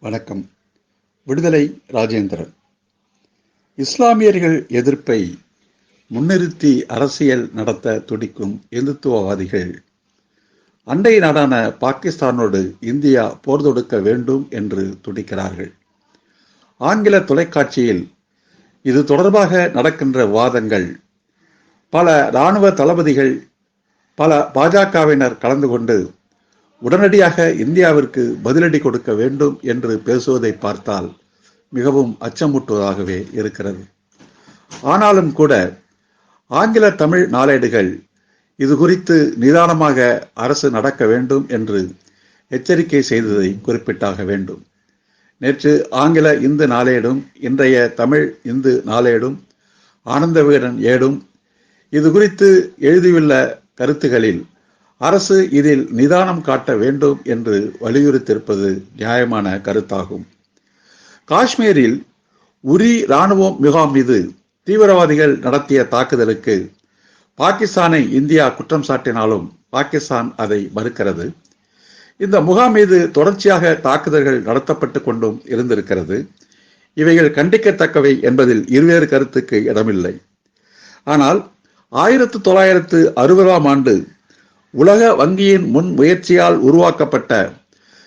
வணக்கம். விடுதலை ராஜேந்திரன். இஸ்லாமியர்கள் எதிர்ப்பை முன்னிறுத்தி அரசியல் நடத்த துடிக்கும் இந்துத்துவவாதிகள் அண்டை நாடான பாகிஸ்தானோடு இந்தியா போர் தொடுக்க வேண்டும் என்று துடிக்கிறார்கள். ஆங்கில தொலைக்காட்சியில் இது தொடர்பாக நடக்கின்ற வாதங்கள் பல இராணுவ தளபதிகள் பல பாஜகவினர் கலந்து கொண்டு உடனடியாக இந்தியாவிற்கு பதிலடி கொடுக்க வேண்டும் என்று பேசுவதை பார்த்தால் மிகவும் அச்சமூட்டுவதாகவே இருக்கிறது. ஆனாலும் கூட ஆங்கில தமிழ் நாளேடுகள் இது குறித்து நிதானமாக அரசு நடக்க வேண்டும் என்று எச்சரிக்கை செய்ததை குறிப்பிட்டாக வேண்டும். நேற்று ஆங்கில இந்து நாளேடும் இன்றைய தமிழ் இந்து நாளேடும் ஆனந்த விகடன் ஏடும் இது குறித்து எழுதியுள்ள கருத்துகளில் அரசு இதில் நிதானம் காட்ட வேண்டும் என்று வலியுறுத்தியிருப்பது நியாயமான கருத்தாகும். காஷ்மீரில் உரி இராணுவ முகாம் மீது தீவிரவாதிகள் நடத்திய தாக்குதலுக்கு பாகிஸ்தானை இந்தியா குற்றம் சாட்டினாலும் பாகிஸ்தான் அதை மறுக்கிறது. இந்த முகாம் மீது தொடர்ச்சியாக தாக்குதல்கள் நடத்தப்பட்டு கொண்டும் இருந்திருக்கிறது. இவைகள் கண்டிக்கத்தக்கவை என்பதில் இருவேறு கருத்துக்கு இடமில்லை. ஆனால் ஆயிரத்து தொள்ளாயிரத்து அறுபதாம் ஆண்டு உலக வங்கியின் முன் முயற்சியால் உருவாக்கப்பட்ட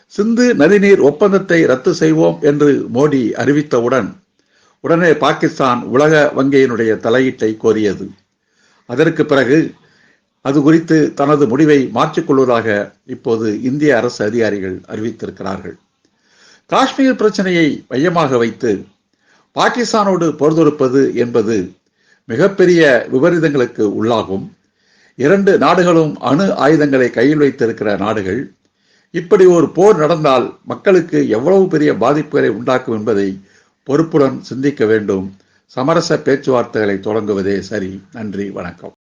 சிந்து நதிநீர் ஒப்பந்தத்தை ரத்து செய்வோம் என்று மோடி அறிவித்தவுடன் உடனே பாகிஸ்தான் உலக வங்கியினுடைய தலையீட்டை கோரியது. அதற்கு பிறகு அது குறித்து தனது முடிவை மாற்றிக்கொள்வதாக இப்போது இந்திய அரசு அதிகாரிகள் அறிவித்திருக்கிறார்கள். காஷ்மீர் பிரச்சனையை மையமாக வைத்து பாகிஸ்தானோடு போர் தொடுப்பது என்பது மிகப்பெரிய விபரீதங்களுக்கு உள்ளாகும். இரண்டு நாடுகளும் அணு ஆயுதங்களை கையில் வைத்திருக்கிற நாடுகள். இப்படி ஒரு போர் நடந்தால் மக்களுக்கு எவ்வளவு பெரிய பாதிப்புகளை உண்டாக்கும் என்பதை பொறுப்புடன் சிந்திக்க வேண்டும். சமரச பேச்சுவார்த்தைகளை தொடங்குவதே சரி. நன்றி வணக்கம்.